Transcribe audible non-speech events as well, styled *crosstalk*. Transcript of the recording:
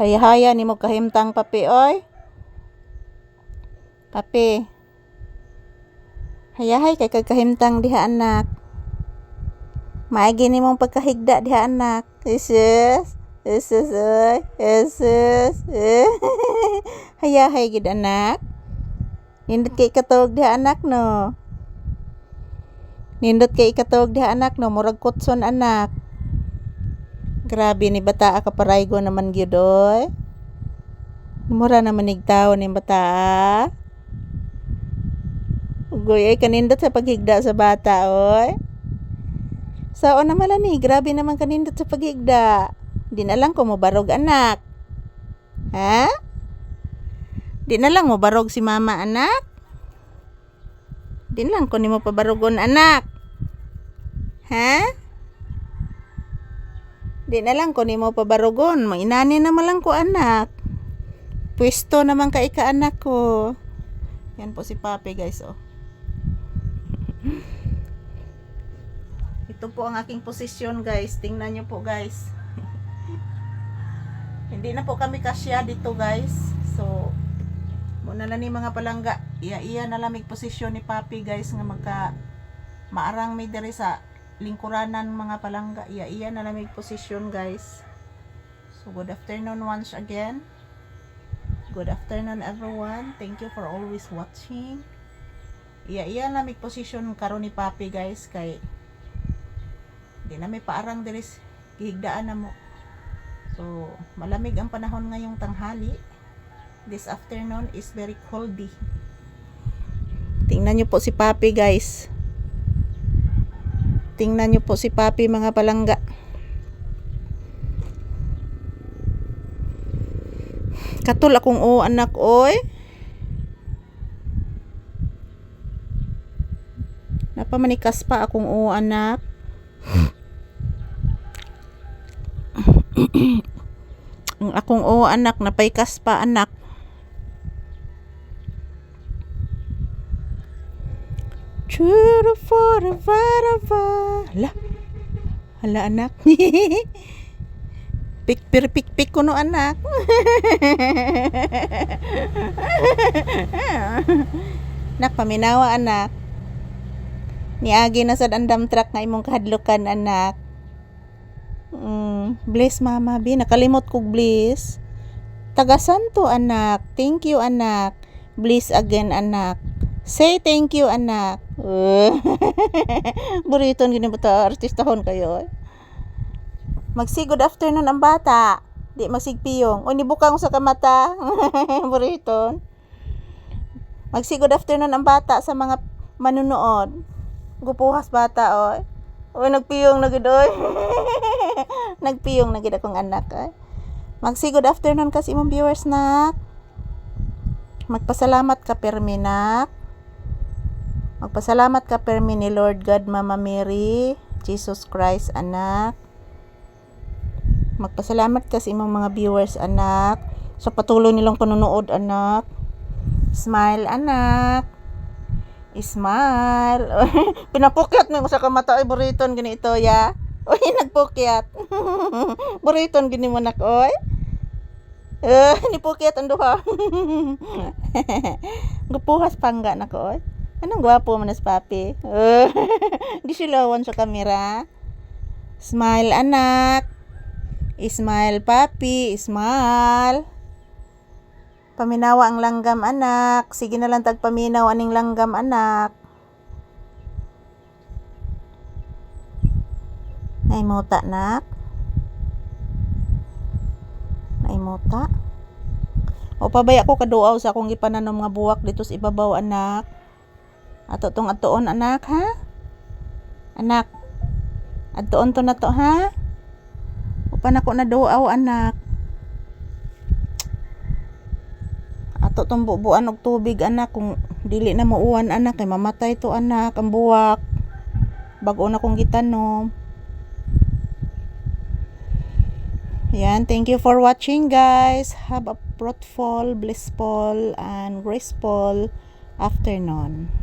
Haya-haya ni mo kahimtang papi oy. Papi. Hayahay kay kagkahimtang diha anak. Maagi ni mong pagkahigda diha anak. Isus. Isus oy. Isus. *laughs* Hayahay gid anak. Nindot kay katog diha anak no. Nindot kay ikatog diha anak no, murag kutson anak. Grabe ni bata ka paraygo naman gyud oy. Mura naman nigtaw ni bata. Ugoy ay kanindot sa paghigda sa bata oy. Sao naman lang ni, grabe naman kanindot sa paghigda. Di na lang ko mo barog anak. Ha? Di na lang mo barog si mama anak. Di na lang ko ni mo pabarugon anak. Ha? Di na lang ko ni mo pabarugon. Mainani naman lang ko anak. Pwesto naman ka ika anak ko. Yan po si Papi guys oh. Ito po ang aking posisyon guys. Tingnan nyo po guys. *laughs* Hindi na po kami kasya dito guys. So, muna na ni mga palangga. Iya-iya na lamig posisyon ni Papi guys nga magka maarang may diri sa lingkuranan mga palangga. Iya-iya na lamig posisyon guys. So, good afternoon once again. Good afternoon everyone. Thank you for always watching. Iya-iya na may posisyon karon ni Papi guys kay di na may paarang diri s- gihigdaan na mo. So, malamig ang panahon ngayong tanghali. This afternoon is very coldy. Tingnan nyo po si Papi guys. Tingnan nyo po si Papi mga palangga. Katul akong o anak oy. Napamanikas pa akong o anak. *clears throat* Ang akong o anak napaikas pa anak. Churu for a. Hala anak. *laughs* pik pir pik pik kuno anak. *laughs* Nak paminawa anak. Niagi na sad andam truck nga imong kahadlukan anak. Mm, bless mama bi nakalimot kog bless. Tagasan to anak. Thank you anak. Bless again anak. Say thank you anak. *laughs* Buriton gini bata artistahon kayo. eh. Magsi good afternoon ang bata. Di magsigpiyong. O nibukang sa kamata. *laughs* Buriton. Magsi good afternoon ang bata sa mga manunood. Gupuhas bata oy. Oy nagpiyong na gid *laughs* nagpiyong na gid akong anak oy. Magsi good afternoon kasi imong viewers nak. Magpasalamat ka permi nak. Magpasalamat ka permi ni Lord God Mama Mary, Jesus Christ anak. Magpasalamat ka sa imong mga viewers anak sa patuloy nilang panonood anak. Smile anak. Smile. *laughs* Pinapukyat mo sa kamata ay buriton gini ito ya. *laughs* Uy, nagpukyat. *laughs* buriton gini mo nak oy. Eh, nipukyat ang duha. Gupuhas pangga na ko oy. Anong gwapo man as papi? Eh, *laughs* gisilawan sa kamera. Smile anak. Smile papi, smile. Paminawa ang langgam anak. Sige na lang tagpaminaw aning langgam anak. Naimuta nak. Naimuta. O pabaya ko kaduaw sa akong ipananom nga buwak dito sa ibabaw anak. Ato tong atoon anak ha? Anak. Atoon to na to ha? Upan ako na duaw anak. Ato tong bubuan og tubig anak kung dili na muuwan anak kay mamatay to anak ang buwak. Bago na kong gitanom. Yan, thank you for watching guys. Have a fruitful, blissful, and graceful afternoon.